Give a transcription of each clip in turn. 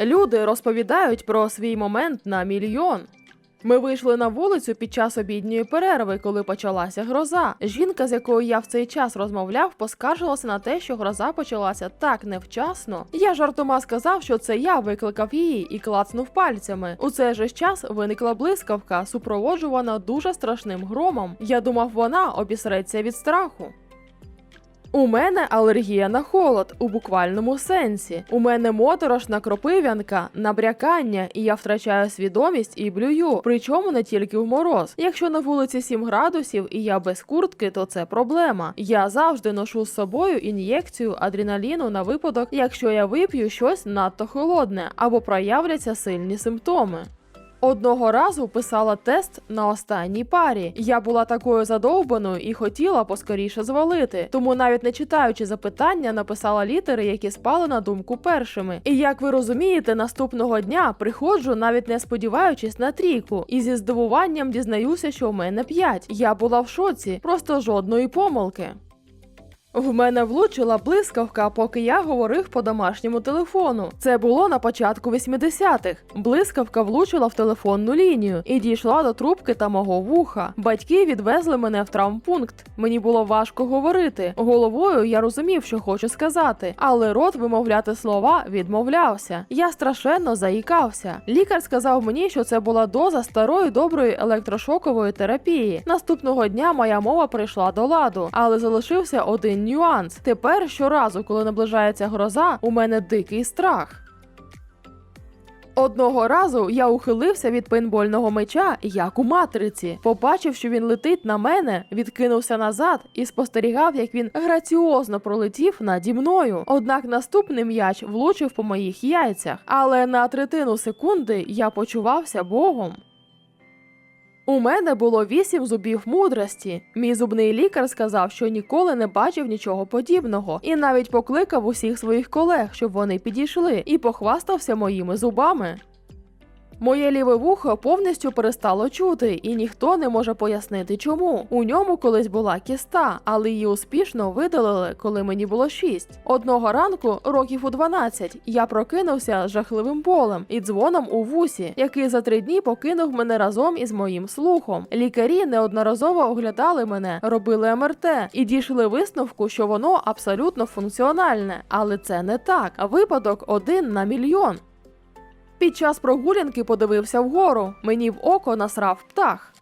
Люди розповідають про свій момент на мільйон. Ми вийшли на вулицю під час обідньої перерви, коли почалася гроза. Жінка, з якою я в цей час розмовляв, поскаржилася на те, що гроза почалася так невчасно. Я жартома сказав, що це я викликав її і клацнув пальцями. У цей же час виникла блискавка, супроводжувана дуже страшним громом. Я думав, вона обісреться від страху. У мене алергія на холод у буквальному сенсі. У мене моторошна кропив'янка, набрякання, і я втрачаю свідомість і блюю. Причому не тільки в мороз. Якщо на вулиці 7 градусів і я без куртки, то це проблема. Я завжди ношу з собою ін'єкцію адреналіну на випадок, якщо я вип'ю щось надто холодне або проявляться сильні симптоми. Одного разу писала тест на останній парі. Я була такою задовбаною і хотіла поскоріше звалити. Тому, навіть не читаючи запитання, написала літери, які спали на думку першими. І як ви розумієте, наступного дня приходжу, навіть не сподіваючись на трійку, і зі здивуванням дізнаюся, що в мене п'ять. Я була в шоці, просто жодної помилки. В мене влучила блискавка, поки я говорив по домашньому телефону. Це було на початку 80-х. Блискавка влучила в телефонну лінію і дійшла до трубки та мого вуха. Батьки відвезли мене в травмпункт. Мені було важко говорити. Головою я розумів, що хочу сказати, але рот вимовляти слова відмовлявся. Я страшенно заїкався. Лікар сказав мені, що це була доза старої доброї електрошокової терапії. Наступного дня моя мова прийшла до ладу, але залишився один нюанс. Тепер щоразу, коли наближається гроза, у мене дикий страх. Одного разу я ухилився від пейнтбольного меча, як у матриці. Побачив, що він летить на мене, відкинувся назад і спостерігав, як він граціозно пролетів наді мною. Однак наступний м'яч влучив по моїх яйцях, але на третину секунди я почувався богом. У мене було вісім зубів мудрості. Мій зубний лікар сказав, що ніколи не бачив нічого подібного, і навіть покликав усіх своїх колег, щоб вони підійшли, і похвастався моїми зубами. Моє ліве вухо повністю перестало чути, і ніхто не може пояснити чому. У ньому колись була кіста, але її успішно видалили, коли мені було 6. Одного ранку, років у 12, я прокинувся з жахливим болем і дзвоном у вусі, який за три дні покинув мене разом із моїм слухом. Лікарі неодноразово оглядали мене, робили МРТ і дійшли висновку, що воно абсолютно функціональне, але це не так. Випадок один на мільйон. Під час прогулянки подивився вгору. Мені в око насрав птах.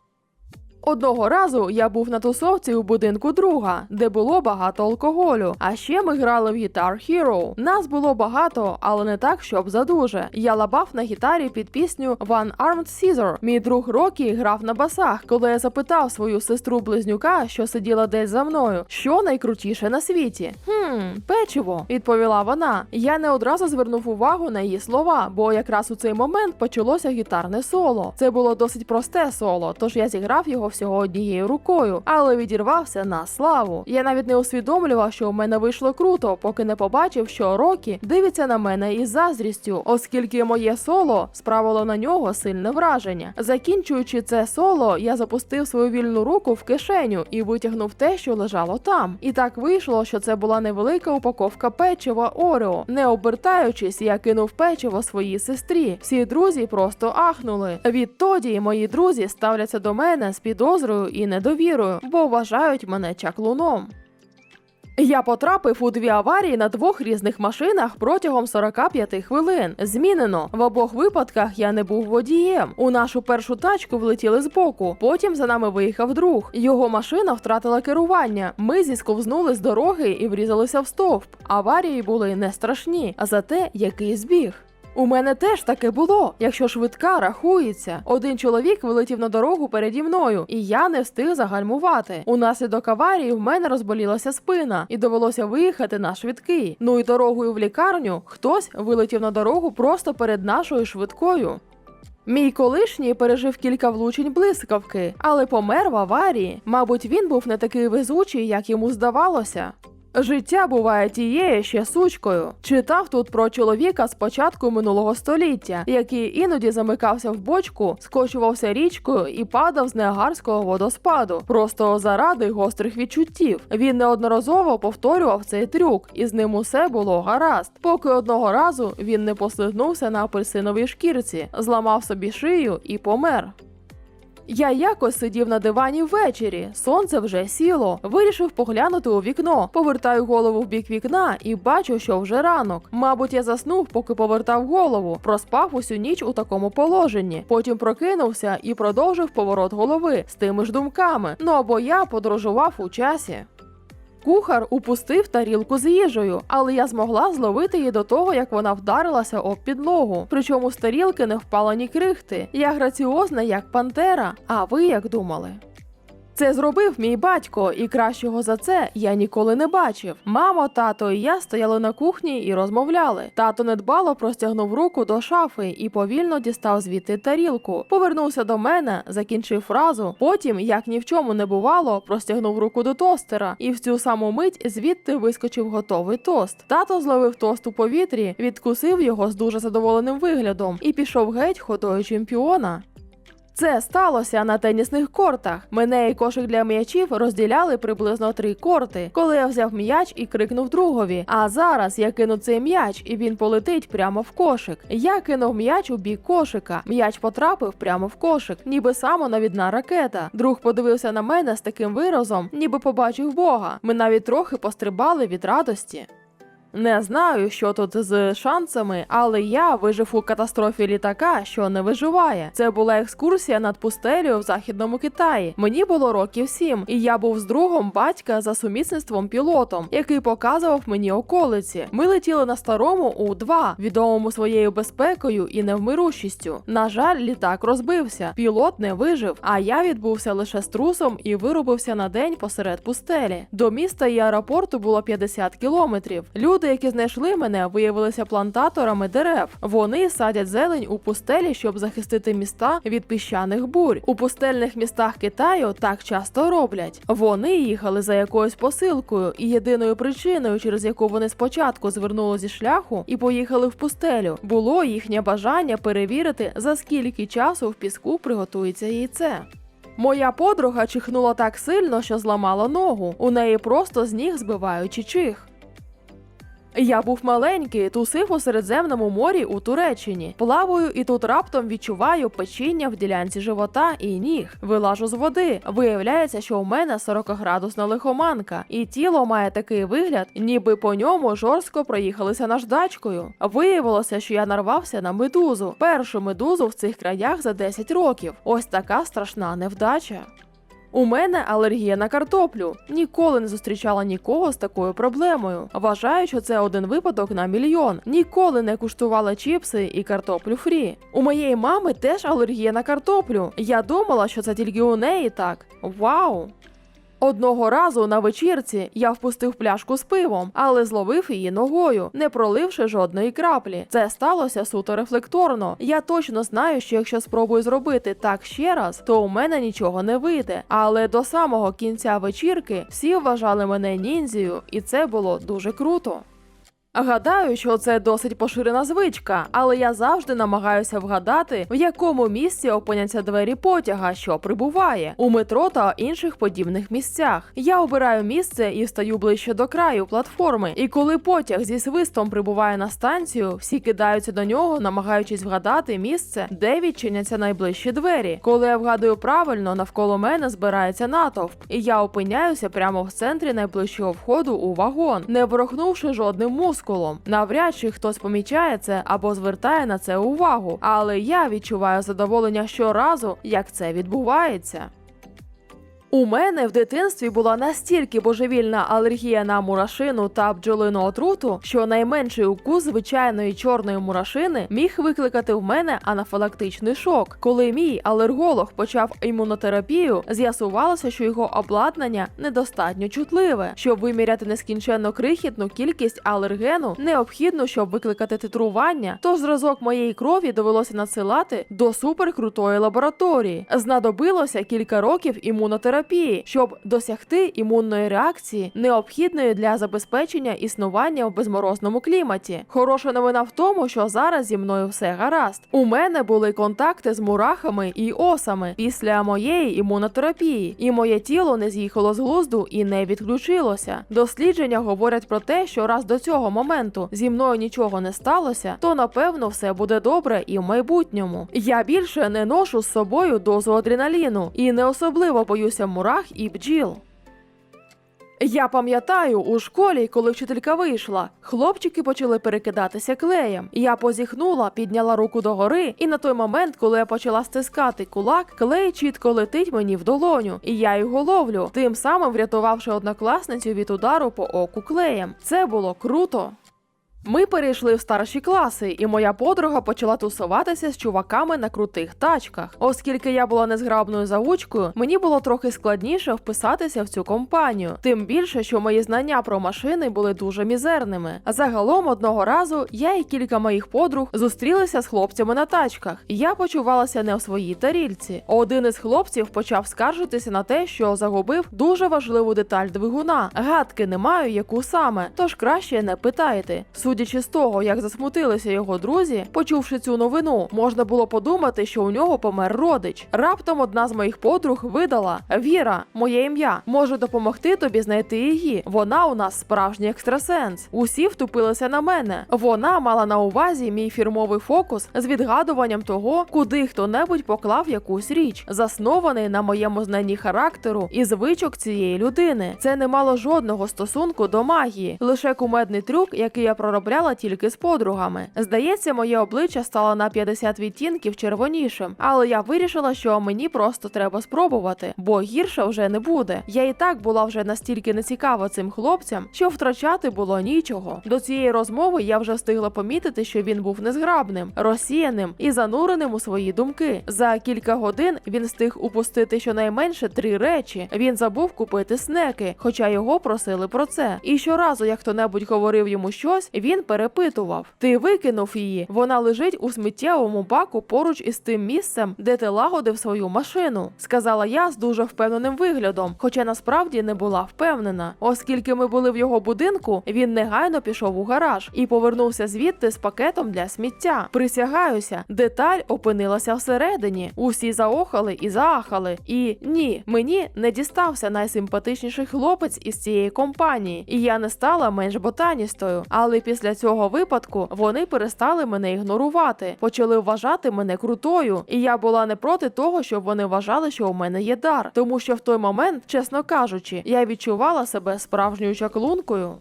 Одного разу я був на тусовці у будинку друга, де було багато алкоголю. А ще ми грали в Guitar Hero. Нас було багато, але не так, щоб задуже. Я лабав на гітарі під пісню One Armed Caesar. Мій друг Рокі грав на басах. Коли я запитав свою сестру близнюка, що сиділа десь за мною, що найкрутіше на світі. Хм, печиво, відповіла вона. Я не одразу звернув увагу на її слова, бо якраз у цей момент почалося гітарне соло. Це було досить просте соло, тож я зіграв його всього однією рукою, але відірвався на славу. Я навіть не усвідомлював, що у мене вийшло круто, поки не побачив, що Рокі дивиться на мене із заздрістю, оскільки моє соло справило на нього сильне враження. Закінчуючи це соло, я запустив свою вільну руку в кишеню і витягнув те, що лежало там. І так вийшло, що це була невелика упаковка печива Орео. Не обертаючись, я кинув печиво своїй сестрі. Всі друзі просто ахнули. Відтоді мої друзі ставляться до мене з підозрою і недовірою, бо вважають мене чаклуном. Я потрапив у дві аварії на двох різних машинах протягом 45 хвилин. Змінено в обох випадках я не був водієм. У нашу першу тачку влетіли збоку. Потім за нами виїхав друг. Його машина втратила керування. Ми зісковзнули з дороги і врізалися в стовп. Аварії були не страшні, а за те, який збіг. У мене теж таке було, якщо швидка рахується. Один чоловік вилетів на дорогу переді мною, і я не встиг загальмувати. Унаслідок аварії в мене розболілася спина, і довелося виїхати на швидкий. Ну і дорогою в лікарню хтось вилетів на дорогу просто перед нашою швидкою. Мій колишній пережив кілька влучень блискавки, але помер в аварії. Мабуть, він був не такий везучий, як йому здавалося. Життя буває тією ще сучкою. Читав тут про чоловіка з початку минулого століття, який іноді замикався в бочку, скочувався річкою і падав з неагарського водоспаду, просто заради гострих відчуттів. Він неодноразово повторював цей трюк, і з ним усе було гаразд. Поки одного разу він не послигнувся на апельсиновій шкірці, зламав собі шию і помер. Я якось сидів на дивані ввечері, сонце вже сіло. Вирішив поглянути у вікно. Повертаю голову в бік вікна і бачу, що вже ранок. Мабуть, я заснув, поки повертав голову. Проспав усю ніч у такому положенні. Потім прокинувся і продовжив поворот голови з тими ж думками. Ну або я подорожував у часі. Кухар упустив тарілку з їжею, але я змогла зловити її до того, як вона вдарилася об підлогу. Причому з тарілки не впало ні крихти. Я граціозна, як пантера. А ви як думали? Це зробив мій батько, і кращого за це я ніколи не бачив. Мамо, тато і я стояли на кухні і розмовляли. Тато недбало простягнув руку до шафи і повільно дістав звідти тарілку. Повернувся до мене, закінчив фразу. Потім, як ні в чому не бувало, простягнув руку до тостера, і в цю саму мить звідти вискочив готовий тост. Тато зловив тост у повітрі, відкусив його з дуже задоволеним виглядом і пішов геть ходою чемпіона. Це сталося на тенісних кортах. Мене і кошик для м'ячів розділяли приблизно три корти, коли я взяв м'яч і крикнув другові. А зараз я кину цей м'яч, і він полетить прямо в кошик. Я кинув м'яч у бік кошика. М'яч потрапив прямо в кошик, ніби самонавідна ракета. Друг подивився на мене з таким виразом, ніби побачив Бога. Ми навіть трохи пострибали від радості. Не знаю, що тут з шансами, але я вижив у катастрофі літака, що не виживає. Це була екскурсія над пустелею в західному Китаї. Мені було років сім, і я був з другом батька за сумісництвом пілотом, який показував мені околиці. Ми летіли на старому У-2, відомому своєю безпекою і невмирущістю. На жаль, літак розбився. Пілот не вижив, а я відбувся лише з трусом і вирубився на день посеред пустелі. До міста і аеропорту було 50 кілометрів. Люди, які знайшли мене, виявилися плантаторами дерев. Вони садять зелень у пустелі, щоб захистити міста від піщаних бурь. У пустельних містах Китаю так часто роблять. Вони їхали за якоюсь посилкою, і єдиною причиною, через яку вони спочатку звернули зі шляху і поїхали в пустелю, було їхнє бажання перевірити, за скільки часу в піску приготується яйце. Моя подруга чихнула так сильно, що зламала ногу. У неї просто з ніг збиваючи чих. Я був маленький, тусив у Середземному морі у Туреччині. Плаваю і тут раптом відчуваю печіння в ділянці живота і ніг. Вилажу з води. Виявляється, що у мене 40-градусна лихоманка, і тіло має такий вигляд, ніби по ньому жорстко проїхалися наждачкою. Виявилося, що я нарвався на медузу. Першу медузу в цих краях за 10 років. Ось така страшна невдача. У мене алергія на картоплю. Ніколи не зустрічала нікого з такою проблемою. Вважаю, що це один випадок на мільйон. Ніколи не куштувала чіпси і картоплю фрі. У моєї мами теж алергія на картоплю. Я думала, що це тільки у неї так. Вау! Одного разу на вечірці я впустив пляшку з пивом, але зловив її ногою, не проливши жодної краплі. Це сталося суто рефлекторно. Я точно знаю, що якщо спробую зробити так ще раз, то у мене нічого не вийде. Але до самого кінця вечірки всі вважали мене ніндзію, і це було дуже круто. Гадаю, що це досить поширена звичка, але я завжди намагаюся вгадати, в якому місці опиняться двері потяга, що прибуває у метро та інших подібних місцях. Я обираю місце і стаю ближче до краю платформи. І коли потяг зі свистом прибуває на станцію, всі кидаються до нього, намагаючись вгадати місце, де відчиняться найближчі двері. Коли я вгадую правильно, навколо мене збирається натовп, і я опиняюся прямо в центрі найближчого входу у вагон, не ворохнувши жодним мускулом. Навряд чи хтось помічає це або звертає на це увагу, але я відчуваю задоволення щоразу, як це відбувається. У мене в дитинстві була настільки божевільна алергія на мурашину та бджолину отруту, що найменший укус звичайної чорної мурашини міг викликати в мене анафілактичний шок. Коли мій алерголог почав імунотерапію, з'ясувалося, що його обладнання недостатньо чутливе, щоб виміряти нескінченно крихітну кількість алергену, необхідно, щоб викликати титрування. Тож зразок моєї крові довелося надсилати до суперкрутої лабораторії. Знадобилося кілька років імунотерапії імунотерапії, щоб досягти імунної реакції, необхідної для забезпечення існування в безморозному кліматі. Хороша новина в тому, що зараз зі мною все гаразд. У мене були контакти з мурахами і осами після моєї імунотерапії, і моє тіло не з'їхало з глузду і не відключилося. Дослідження говорять про те, що раз до цього моменту зі мною нічого не сталося, то напевно все буде добре і в майбутньому. Я більше не ношу з собою дозу адреналіну і не особливо боюся мурах і бджіл. Я пам'ятаю, у школі, коли вчителька вийшла, хлопчики почали перекидатися клеєм. Я позіхнула, підняла руку догори, і на той момент, коли я почала стискати кулак, клей чітко летить мені в долоню, і я його ловлю, тим самим врятувавши однокласницю від удару по оку клеєм. Це було круто. Ми перейшли в старші класи, і моя подруга почала тусуватися з чуваками на крутих тачках. Оскільки я була незграбною заучкою, мені було трохи складніше вписатися в цю компанію. Тим більше, що мої знання про машини були дуже мізерними. Загалом одного разу я і кілька моїх подруг зустрілися з хлопцями на тачках. Я почувалася не в своїй тарільці. Один із хлопців почав скаржитися на те, що загубив дуже важливу деталь двигуна. Гадки не маю, яку саме, тож краще не питайте. Судячи з того, як засмутилися його друзі, почувши цю новину, можна було подумати, що у нього помер родич. Раптом одна з моїх подруг видала: Віра, моє ім'я, може допомогти тобі знайти її. Вона у нас справжній екстрасенс. Усі втупилися на мене. Вона мала на увазі мій фірмовий фокус з відгадуванням того, куди хто-небудь поклав якусь річ, заснований на моєму знанні характеру і звичок цієї людини. Це не мало жодного стосунку до магії, лише кумедний трюк, який я проробляла тільки з подругами. Здається, моє обличчя стало на 50 відтінків червонішим, але я вирішила, що мені просто треба спробувати, бо гірше вже не буде. Я і так була вже настільки нецікава цим хлопцям, що втрачати було нічого. До цієї розмови я вже встигла помітити, що він був незграбним, розсіяним і зануреним у свої думки. За кілька годин він встиг упустити щонайменше три речі. Він забув купити снеки, хоча його просили про це. І щоразу, як хто-небудь говорив йому щось, він перепитував: Ти викинув її? Вона лежить у сміттєвому баку поруч із тим місцем, де ти лагодив свою машину, сказала я з дуже впевненим виглядом, хоча насправді не була впевнена. Оскільки ми були в його будинку, він негайно пішов у гараж і повернувся звідти з пакетом для сміття. Присягаюся, деталь опинилася всередині. Усі заохали і заахали. І ні, мені не дістався найсимпатичніший хлопець із цієї компанії, і я не стала менш ботаністою. Але після цього випадку вони перестали мене ігнорувати, почали вважати мене крутою, і я була не проти того, щоб вони вважали, що у мене є дар, тому що в той момент, чесно кажучи, я відчувала себе справжньою чаклункою.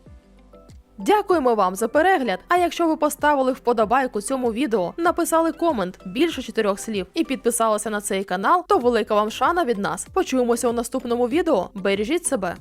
Дякуємо вам за перегляд. А якщо ви поставили вподобайку цьому відео, написали комент більше чотирьох слів і підписалися на цей канал, то велика вам шана від нас. Почуємося у наступному відео. Бережіть себе.